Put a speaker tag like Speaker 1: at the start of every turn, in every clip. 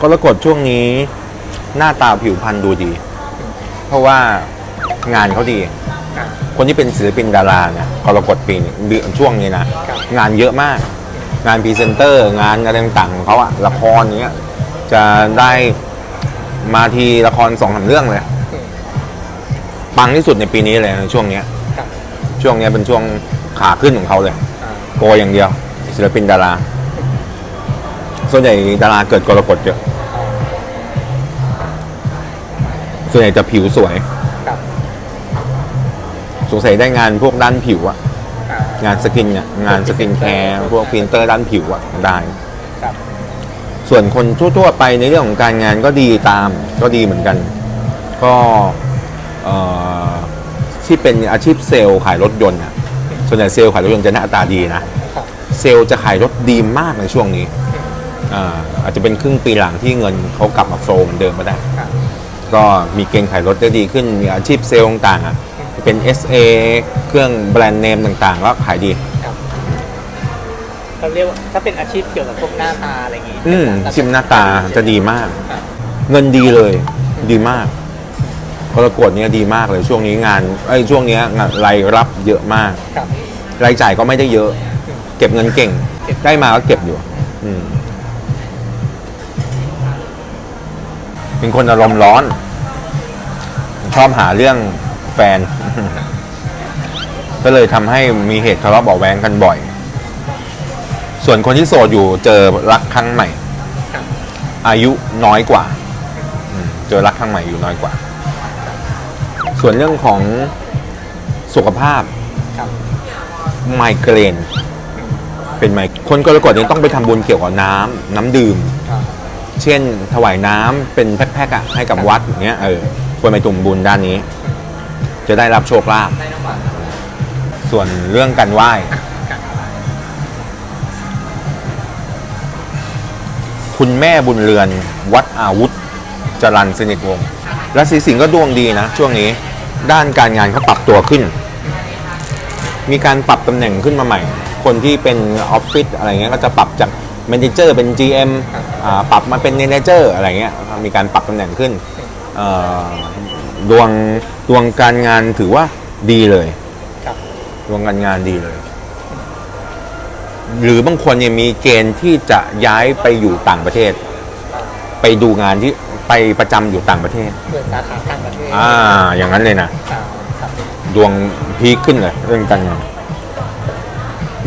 Speaker 1: กรกฎช่วงนี้หน้าตาผิวพรรณดูดี เพราะว่างานเขาดี
Speaker 2: อ่า
Speaker 1: คนที่เป็นศิลปินดาราเนี่ยกรกฎปีนี้เดือนช่วงนี้นะ
Speaker 2: ครับ
Speaker 1: งานเยอะมาก งานพรีเซนเตอร์ งานอะไรต่างๆของเขาอะละครเนี้ยจะได้มาทีละครสองสามเรื่องเลย
Speaker 2: อืม
Speaker 1: ปังที่สุดในปีนี้เลยในช่วงเนี้ย
Speaker 2: ครับ
Speaker 1: ช่วงเนี้ยเป็นช่วงขาขึ้นของเขาเลย
Speaker 2: อ่า
Speaker 1: โกยอย่างเดียว ศิลปินดารา ส่วนใหญ่ดาราเกิดกรกฎเยอะ ส่วนใหญ่จะผิวสวย
Speaker 2: ครับ
Speaker 1: สงสัยได้งานพวกด้านผิวอะ
Speaker 2: อ่างา
Speaker 1: นสกินเนี่ยงานสกินแคร์พวกพรีเซนเตอร์ด้านผิวอะได้
Speaker 2: ครับ
Speaker 1: ส่วนคนทั่วๆไปในเรื่องของการงานก็ดีตามก็ดีเหมือนกัน ก็เอ่อที่เป็นอาชีพเซลล์ขายรถยนต์อะส่วนใหญ่เซลล์ขายรถยนต์จะหน้าตาดีนะ
Speaker 2: ครับ
Speaker 1: เซลล์จะขายรถดีมากในช่วงนี้ อ่าอาจจะเป็นครึ่งปีหลังที่เงินเขากลับมาโฟลว์เหมือนเดิมก็ได้
Speaker 2: ครับ
Speaker 1: ก็มีเกณฑ์ขายรถได้ดีขึ้น มีอาชีพเซลล์ต่างๆอะเป็น SA เครื่องแบรนด์เนมต่างๆ ก็ขายดี
Speaker 2: ครับเราเรียกว่าถ้าเป็นอาชีพเกี่ยวกับพวกหน้าตาอะไรอย่างงี้
Speaker 1: อืมชิมหน้าตาจะดีมาก
Speaker 2: ครับ
Speaker 1: เงินดีเลย ดีมากกรกฎเนี่ยดีมากเลย ช่วงนี้งานไอ้ยช่วงเนี้ยงานรายรับเยอะมาก
Speaker 2: ครับ
Speaker 1: รายจ่ายก็ไม่ได้เยอะ เก็บเงินเก่ง
Speaker 2: เก็บ
Speaker 1: ได้มาก็เก็บอยู่ อืม เป็นคนอารมณ์ร้อน ชอบหาเรื่องแฟน ก็เลยทำให้มีเหตุทะเลาะเบาะแว้งกันบ่อย ส่วนคนที่โสดอยู่เจอรักครั้งใหม่ อายุน้อยกว่า เจอรักครั้งใหม่อยู่น้อยกว่า ส่วนเรื่องของสุขภาพไมเกรนเป็นไมคนกรกฎเนี่ยต้องไปทำบุญเกี่ยวกับน้ำน้ำดื่ม เช่น ถวายน้ำเป็นแพ็คๆอะให้กับวัดอย่างเงี้ยเออควรไปตุ่มบุญด้านนี้ จะได้รับโชคลาภส่วนเรื่องการไหว้คุณแม่บุญเรือน วัดอาวุธจรันสนิทวงศ์และสีสิงห์ก็ดวงดีนะ ช่วงนี้ด้านการงานเขาปรับตัวขึ้น มีการปรับตำแหน่งขึ้นมาใหม่ คนที่เป็นออฟฟิศอะไรเงี้ยก็จะปรับจากเมนเจอร์เป็น GM อ่า ปรับมาเป็นเมนเจอร์อะไรเงี้ยมีการปรับตำแหน่งขึ้นเอ่อดวงดวงการงานถือว่าดีเลย
Speaker 2: ครับ
Speaker 1: ดวงการงานดีเลย หรือบางคนเนี่ยมีเกณฑ์ที่จะย้ายไปอยู่ต่างประเทศ ไปดูงานที่ไปประจำอยู่ต่างประเทศ
Speaker 2: เปิดสาขาต่างประเทศ
Speaker 1: อ่า อย่างนั้นเลยนะ
Speaker 2: อ่าครับ
Speaker 1: ดวงพีคขึ้นเลยเรื่องการเงิน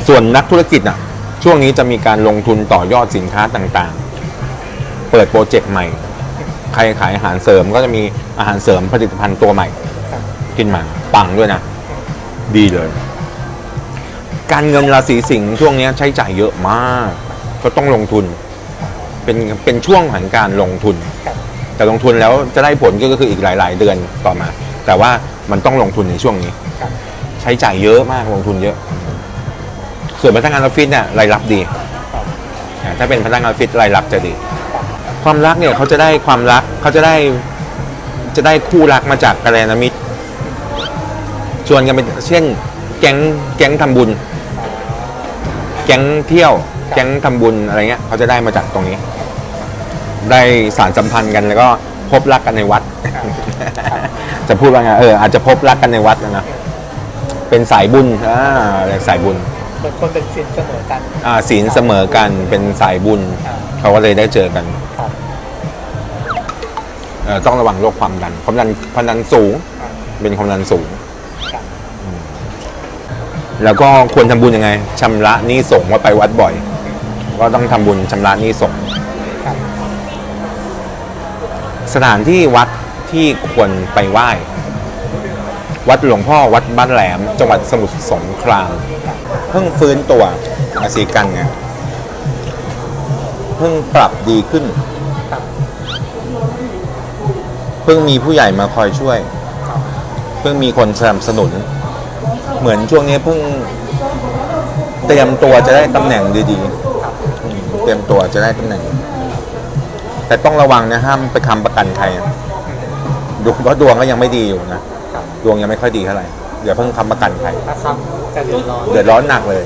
Speaker 1: ส่วนนักธุรกิจอะ ช่วงนี้จะมีการลงทุนต่อยอดสินค้าต่างๆ เปิดโปรเจกต์ใหม่ ใครขายอาหารเสริมก็จะมีอาหารเสริมผลิตภัณฑ์ตัวใหม่
Speaker 2: ครับ
Speaker 1: ขึ้นมาปังด้วยนะ ดีเลย การเงินราศีสิงห์ช่วงนี้ใช้จ่ายเยอะมาก ก็ต้องลงทุน เป็นเป็นช่วงแห่งการลงทุน แต่ลงทุนแล้วจะได้ผลก็คืออีกหลาย ๆ เดือนต่อมา แต่ว่ามันต้องลงทุนในช่วงนี้ ใช้จ่ายเยอะมากลงทุนเยอะ ส่วนพนักงานออฟฟิศเนี่ยรายรับดีถ้าเป็นพนักงานออฟฟิศรายรับจะดี ความรักเนี่ยเขาจะได้ความรักเขาจะได้จะได้คู่รักมาจากกัลยาณมิตรชวนกันไปเช่น แก๊งแก๊งทำบุญ แก๊งเที่ยว แก๊งทำบุญอะไรเงี้ยเขาจะได้มาจากตรงนี้ ได้สารสัมพันธ์กันแล้วก็พบรักกันในวัด จะพูดว่าไงเอออาจจะพบรักกันในวัดนะนะเป็นสายบุญอ่าเรียกสายบุญ
Speaker 2: บางคนเป็นสินเสมอกัน
Speaker 1: อ่าศีลเสมอกันเป็นสายบุญ
Speaker 2: อ่า
Speaker 1: เขาก็เลยได้เจอกัน
Speaker 2: ครับ
Speaker 1: เอ่อ ต้องระวังโรคความดัน ความดันความดันสูง เป็นความดันสูง แล้วก็ควรทำบุญยังไงชำระหนี้ส่งว่าไปวัดบ่อย ก็ต้องทำบุญชำระหนี้ส่งสถานที่วัดที่ควรไปไหว้ วัดหลวงพ่อวัดบ้านแหลม จังหวัดสมุทรสงคราม เพิ่งฟื้นตัวอาศีกันเนี่ย เพิ่งปรับดีขึ้น พิ่งมีผู้ใหญ่มาคอยช่วย
Speaker 2: ครับ
Speaker 1: เพิ่งมีคนสนับสนุน เหมือนช่วงนี้เพิ่งเตรียมตัวจะได้ตำแหน่งดี
Speaker 2: ครับ
Speaker 1: ๆอืมเตรียมตัวจะได้ตำแหน่ง แต่ต้องระวังนะห้ามไปค้ำประกันใครอะดวงเพราะดวงก็ยังไม่ดีอยู่นะ
Speaker 2: ครับ
Speaker 1: ดวงยังไม่ค่อยดีเท่าไหร่อย่าเพิ่งค้ำประกันใคร
Speaker 2: ถ้าคำจะเดือดร้อน
Speaker 1: เดือดร้อนหนักเลย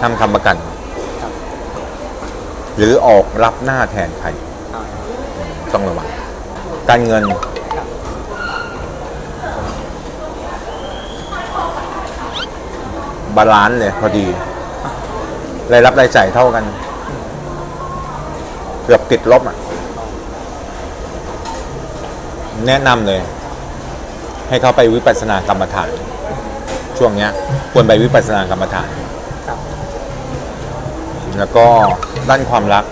Speaker 1: ห้ามค้ำประกัน
Speaker 2: ครับ
Speaker 1: หรือออกรับหน้าแทนใคร
Speaker 2: คอ่า
Speaker 1: ต้องระวัง การเงิน บาลานซ์เลยพอดีรายรับรายจ่ายเท่ากัน เกือบติดลบอะ แนะนำเลย ให้เขาไปวิปัสสนากรรมฐาน ช่วงเนี้ย ควรไปวิปัสสนากรรมฐาน แล้วก็ด้านความรัก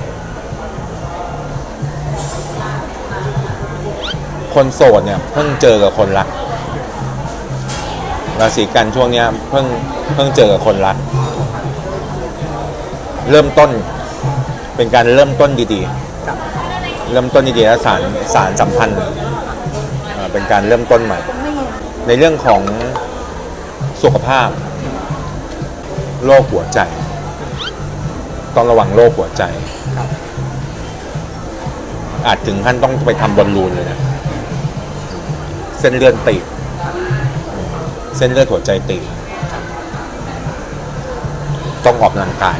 Speaker 1: คนโสดเนี่ยเพิ่งเจอกับคนรักราศีกันช่วงเนี้ยเพิ่งเพิ่งเจอกับคนรัก เริ่มต้นเป็นการเริ่มต้นดีๆ เริ่มต้นดีๆและสารสารสัมพันธ์เป็นการเริ่มต้นใหม่ ในเรื่องของสุขภาพโรคหัวใจ ต้องระวังโรคหัวใจ อาจถึงขั้นต้องไปทำบอลลูนเลยนะ ส้นเลือดตีบเส้นเลือดหัวใจตีบต้องออกกำลังกาย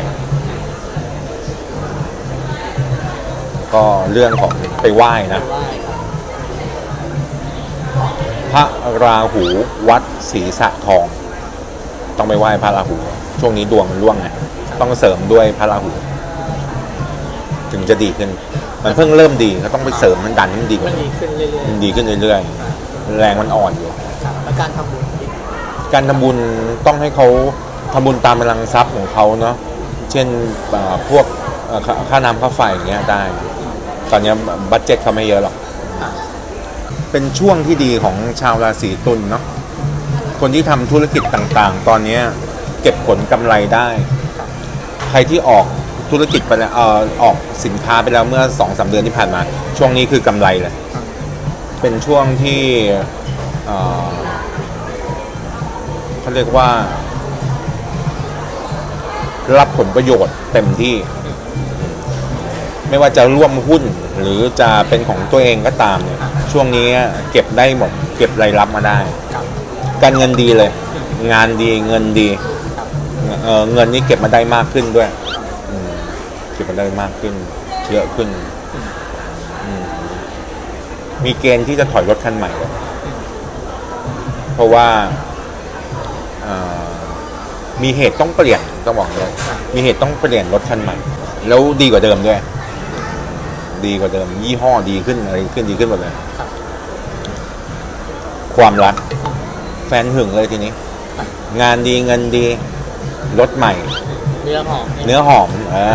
Speaker 1: ก็เรื่องของไปไหว้นะ
Speaker 2: ไหว้ครับ
Speaker 1: พระราหูวัดศรีสะทอง ต้องไปไหว้พระราหู ช่วงนี้ดวงมันร่วงไงต้องเสริมด้วยพระราหู ถึงจะดีขึ้น มันเพิ่งเริ่มดีก็ต้องไปเสริมมันดันให้มันดีก
Speaker 2: มั
Speaker 1: ว่านนี้
Speaker 2: ดีขึ้นเรื่อย
Speaker 1: มันดีขึ้นเรื่อยๆ แรงมันอ่อนอยู่
Speaker 2: ๆครับแล้วการทำบุญอีก
Speaker 1: การทำบุญต้องให้เขาทำบุญตามกำลังทรัพย์ของเขาเนาะเช่นเอ่อพวกเอ่อค่าค่าน้ำค่าไฟอย่างเงี้ยได้ ตอนเนี้ยบัตเจ็ตเขาไม่เยอะหรอก
Speaker 2: อ่า
Speaker 1: เป็นช่วงที่ดีของชาวราศีตุลเนาะคนที่ทำธุรกิจต่างๆ ตอนเนี้ยเก็บผลกำไรได้ ใครที่ออกธุรกิจไปแล้วเอ่อออกสินค้าไปแล้วเมื่อสองสามเดือนที่ผ่านมา ช่วงนี้คือกำไรเลย เป็นช่วงที่เขาเรียกว่า รับผลประโยชน์เต็มที่ ไม่ว่าจะร่วมหุ้นหรือจะเป็นของตัวเองก็ตามเนี่ยช่วงนี้เก็บได้หมด เก็บรายรับมาได้ การเงินดีเลย งานดีเงินดีเเงินนี่เก็บมาได้มากขึ้นด้วยเก็บมาได้มากขึ้นเยอะขึ้น มีเกณฑ์ที่จะถอยรถคันใหม่เลยเพราะว่าเอ่อมีเหตุต้องเปลี่ยนต้องบอกเลยมีเหตุต้องเปลี่ยนรถคันใหม่ แล้วดีกว่าเดิมด้วย ดีกว่าเดิม ยี่ห้อดีขึ้นอะไรขึ้นดีขึ้นหมดเลย
Speaker 2: ครับ
Speaker 1: ความรักแฟนหึงเลยทีนี้ งานดีเงินดีรถใหม่
Speaker 2: เนื้อหอม
Speaker 1: เนื้อหอมอ่า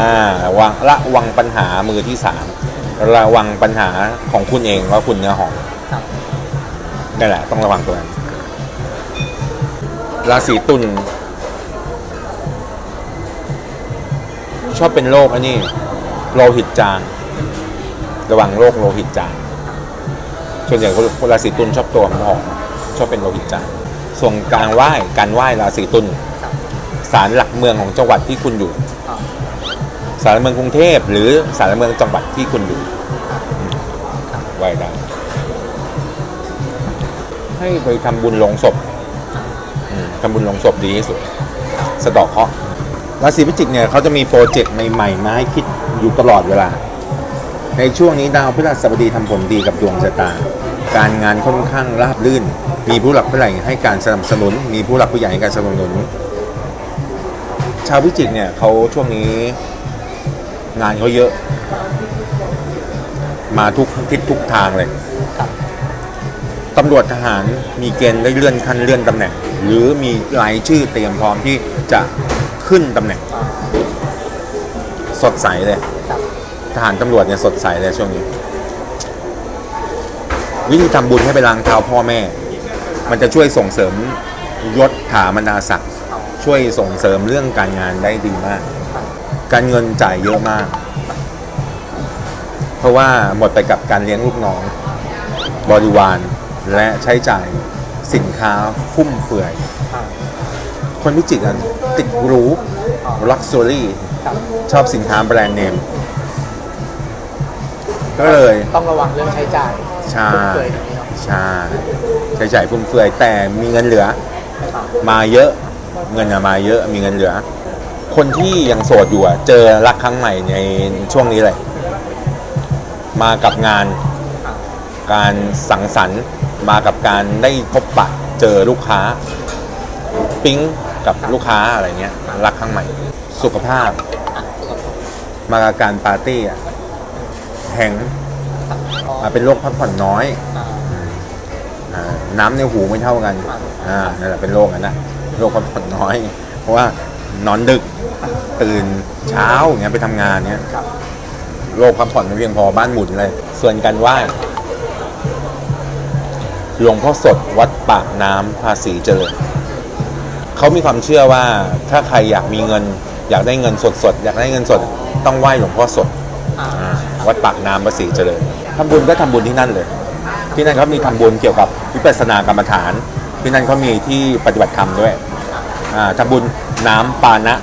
Speaker 1: วังระวังปัญหามือที่สาม ระวังปัญหาของคุณเองว่าคุณเนื้อหอม
Speaker 2: ครับ
Speaker 1: นี่นแหละ ต้องระวังตัวนั้นราศีตุลชอบเป็นโรคอันนี้โลหิตจาง ระวังโรคโลหิตจางส่วนใหญ่คนราศีตุลชอบตัวหอมชอบเป็นโลหิตจางส่วนการไหว้การไหว้ราศีตุล
Speaker 2: ครับ
Speaker 1: ศาลหลักเมืองของจังหวัดที่คุณอยู่
Speaker 2: อ่า
Speaker 1: ศาลหลักเมืองกรุงเทพหรือศาลหลักเมืองจังหวัดที่คุณอยู่ไหว้ได้ให้ไปทำบุญลงศพอืมทำบุญลงศพดีที่สุด สะเดอกเคราะห์ราศีพิจิกเนี่ยเขาจะมีโปรเจกต์ใหม่ๆมาให้คิดอยู่ตลอดเวลา ในช่วงนี้ดาวพฤหัสบดีทำผลดีกับดวงชะตา การงานค่อนข้างราบรื่น มีผู้หลักผู้ใหญ่ให้การสนับสนุน มีผู้หลักผู้ใหญ่ให้การสนับสนุน ชาวพิจิกเนี่ยเขาช่วงนี้ งานเขาเยอะ มาทุกทิศทุกทางเลย
Speaker 2: ครับ
Speaker 1: ตำรวจทหารมีเกณฑ์ได้เลื่อนขั้นเลื่อนตำแหน่ง หรือมีรายชื่อเตรียมพร้อมที่จะขึ้นตำแหน่ง
Speaker 2: อ่า
Speaker 1: สดใสเลย
Speaker 2: ครับ
Speaker 1: ทหารตำรวจเนี่ยสดใสเลยช่วงนี้ วิธีทำบุญให้ไปล้างเท้าพ่อแม่ มันจะช่วยส่งเสริมยศถาบรรดาศักดิ์
Speaker 2: เอา
Speaker 1: ช่วยส่งเสริมเรื่องการงานได้ดีมาก
Speaker 2: ครับ
Speaker 1: การเงินจ่ายเยอะมาก เพราะว่าหมดไปกับการเลี้ยงลูกน้อง บริวารและใช้จ่ายสินค้าฟุ่มเฟือย
Speaker 2: อ่า
Speaker 1: คนพิจิกอะติดหรูลักซ์รี่
Speaker 2: ครับ
Speaker 1: ชอบสินค้าแบรนด์เนม ก็เลย
Speaker 2: ต้องระวังเรื่องใช้จ่าย
Speaker 1: ใช่
Speaker 2: ฟุ่มเฟือยอย่างนี้เนาะ
Speaker 1: ใช่ใช้จ่ายฟุ่มเฟือยแต่มีเงินเหลือ
Speaker 2: อ่า
Speaker 1: มาเยอะ เงินอะมาเยอะมีเงินเหลือ คนที่ยังโสดอยู่อะเจอรักครั้งใหม่ในช่วงนี้เลย มากับงานการสังสรรค์มากับการได้พบปะเจอลูกค้า ปิ๊งกับลูกค้าอะไรเงี้ย รักข้งใหม่ สุขภาพ
Speaker 2: มา
Speaker 1: กับการปาร์ตี้อะแหงมาเป็นโรคพักผ่อนน้อยน้ำในหูไม่เท่ากัน อ่า นั่นแหละเป็นโรคนั้นนะ โรคพักผ่อนน้อย เพราะว่า นอนดึก ตื่นเช้าอย่างเงี้ยไปทำงานเงี้ย
Speaker 2: ครับ
Speaker 1: โรคพักผ่อนไม่เพียงพอบ้านหมุนเลย ส่วนการไหว้หลวงพ่อสดวัดปากน้ำภาษีเจริญเขามีความเชื่อว่าถ้าใครอยากมีเงิน อยากได้เงินสดสดๆอยากได้เงินสด ต้องไหว้หลวงพ่อสด
Speaker 2: อ่า
Speaker 1: อ่าวัดปากน้ำภาษีเจริญทำบุญก็ทำบุญที่นั่นเลย ที่นั่นเขามีทำบุญเกี่ยวกับวิปัสสนากรรมฐาน ที่นั่นเขามีที่ปฏิบัติธรรมด้วยอ่าทำบุญ น้ำปานะ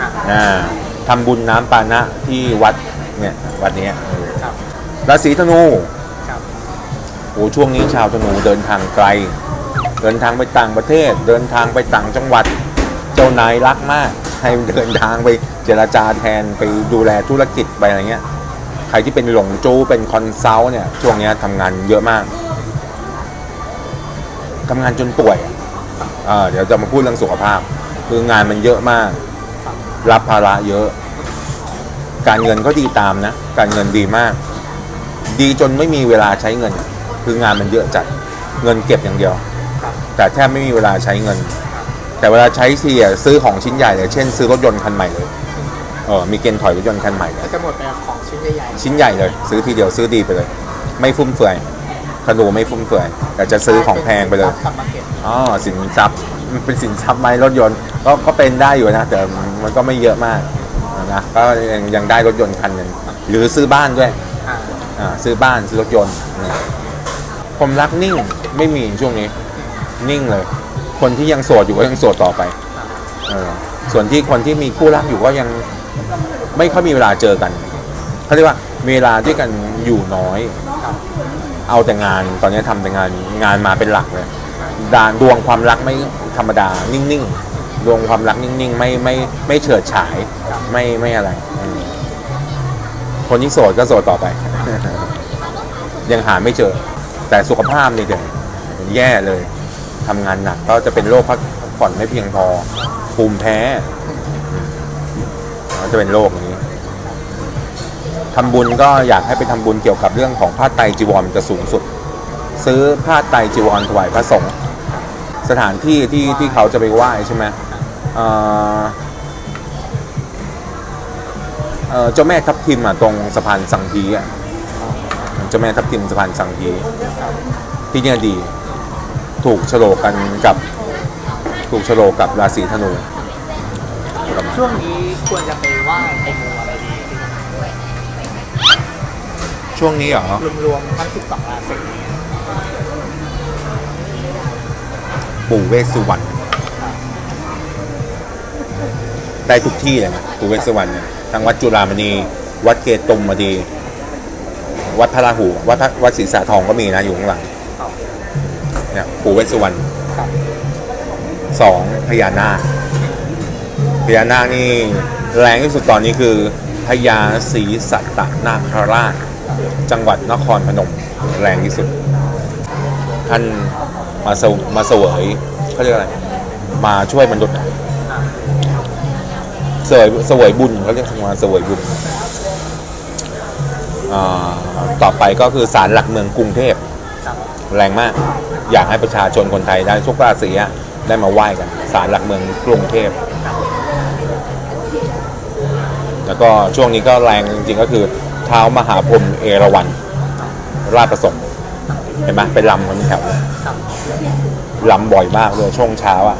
Speaker 2: อ่า
Speaker 1: อ่าทำบุญน้ำปานะที่วัดเนี่ยวัดเนี้ย
Speaker 2: ครับ
Speaker 1: ราศีธนู
Speaker 2: ครับ
Speaker 1: โอ้ช่วงนี้ชาวธนูเดินทางไกล เดินทางไปต่างประเทศ เดินทางไปต่างจังหวัด เจ้านายรักมาก ให้เดินทางไปเจรจาแทนไปดูแลธุรกิจไปอะไรเงี้ย ใครที่เป็นหลงจู้เป็นคอนซัลท์เนี่ยช่วงเนี้ยทำงานเยอะมากทำงานจนป่วยอะอ่าเดี๋ยวจะมาพูดเรื่องสุขภาพ คืองานมันเยอะมาก รับภาระเยอะ การเงินก็ดีตามนะ การเงินดีมาก ดีจนไม่มีเวลาใช้เงิน คืองานมันเยอะจัด เงินเก็บอย่างเดียว
Speaker 2: ครับ
Speaker 1: แต่แทบไม่มีเวลาใช้เงิน แต่เวลาใช้ทีอะซื้อของชิ้นใหญ่เลยเช่นซื้อรถยนต์คันใหม่เลยเออมีเกณฑ์ถอยรถยนต์คันใหม่เลย
Speaker 2: ก็จะหมดไปกับของชิ้นใหญ่
Speaker 1: ชิ้นใหญ่เลย ซื้อทีเดียวซื้อดีไปเลย ไม่ฟุ่มเฟือยธนูไม่ฟุ่มเฟือยแต่จะ
Speaker 2: ๆ
Speaker 1: ซื้อของแพงไปเลย
Speaker 2: กลับมาเก็บ
Speaker 1: อ๋อสินทรัพย์ มันเป็นสินทรัพย์ไหมรถยนต์ก็ก็เป็นได้อยู่นะ แต่มันก็ไม่เยอะมากนะก็ยังยังได้รถยนต์คันหนึ่งหรือซื้อบ้านด้วย
Speaker 2: อ่า
Speaker 1: อ่าซื้อบ้านซื้อรถยนต์อืมความรักนิ่งไม่มีช่วงนี้ นิ่งเลย คนที่ยังโสดอยู่ก็ยังโสดต่อไปเออส่วนที่คนที่มีคู่รักอยู่ก็ยังไม่ค่อยมีเวลาเจอกันเขาเรียกว่ามีเวลาด้วยกันอยู่น้อย
Speaker 2: ครับ
Speaker 1: เอาแต่งานตอนนี้ทำแต่งานงานมาเป็นหลักเลย ดานดวงความรักไม่ธรรมดา นิ่งๆ ดวงความรักนิ่งๆ ไม่ไม่ไม่เฉิดฉาย ไม่ไม่อะไร คนที่โสดก็โสดต่อไป ยังหาไม่เจอ แต่สุขภาพนี่เดี๋ยวแย่เลยทำงานหนักก็จะเป็นโรคพักผ่อนไม่เพียงพอ ภูมิแพ้ก็จะเป็นโรคนี้ทำบุญก็อยากให้ไปทำบุญเกี่ยวกับเรื่องของผ้าไตจีวรจะสูงสุด ซื้อผ้าไตจีวรถวายพระสงฆ์ สถานที่ที่ที่เขาจะไปไหว้ใช่ไหมเอ่อเอ่อเจ้าแม่ทับทิมอะตรงสะพานสังฮีอะเจ้าแม่ทับทิมสะพานสังฮีที่เนี่ยดี ถูกโฉลกกันกับ ถูกโฉลกกับราศีธนูประมาณ
Speaker 2: ช่วงนี้ควรจะไปไหว้ไปมูอะไรดี
Speaker 1: ช่วงนี้เหรอ
Speaker 2: รวมๆทั้ง12ราศี
Speaker 1: ปู่เวสสุวรรณได้ทุกที่เลยนะปู่เวสสุวรรณเนี่ยทั้งวัดจุฬามณี วัดเกตุมมาดีวัดพระราหู วัดพระวัดศรีสาทองก็มีนะอยู่ข้างหลังเนี่ยปู่เวสสุวรรณสองพญานาคพญานาคนี่แรงที่สุดตอนนี้คือพญาศรีสัตตนาคราช จังหวัดนครพนม แรงที่สุด ท่าน มาเสวมาเสวยเขาเรียกอะไร มาช่วยมนุษย์
Speaker 2: อ่า
Speaker 1: เสวยเสวยบุญเขาเรียกมาเสวยบุญอ่าต่อไปก็คือศาลหลักเมืองกรุงเทพ แรงมาก อยากให้ประชาชนคนไทยได้ทุกราศีอะได้มาไหว้กันศาลหลักเมืองกรุงเทพ แล้วก็ช่วงนี้ก็แรงจริงๆก็คือเท้ามหาพรหมเอราวัณราชประสงค์เห็นไหมไปลำกันแถวเลย
Speaker 2: ครับ
Speaker 1: ลำบ่อยมากเลยช่วงเช้าอะ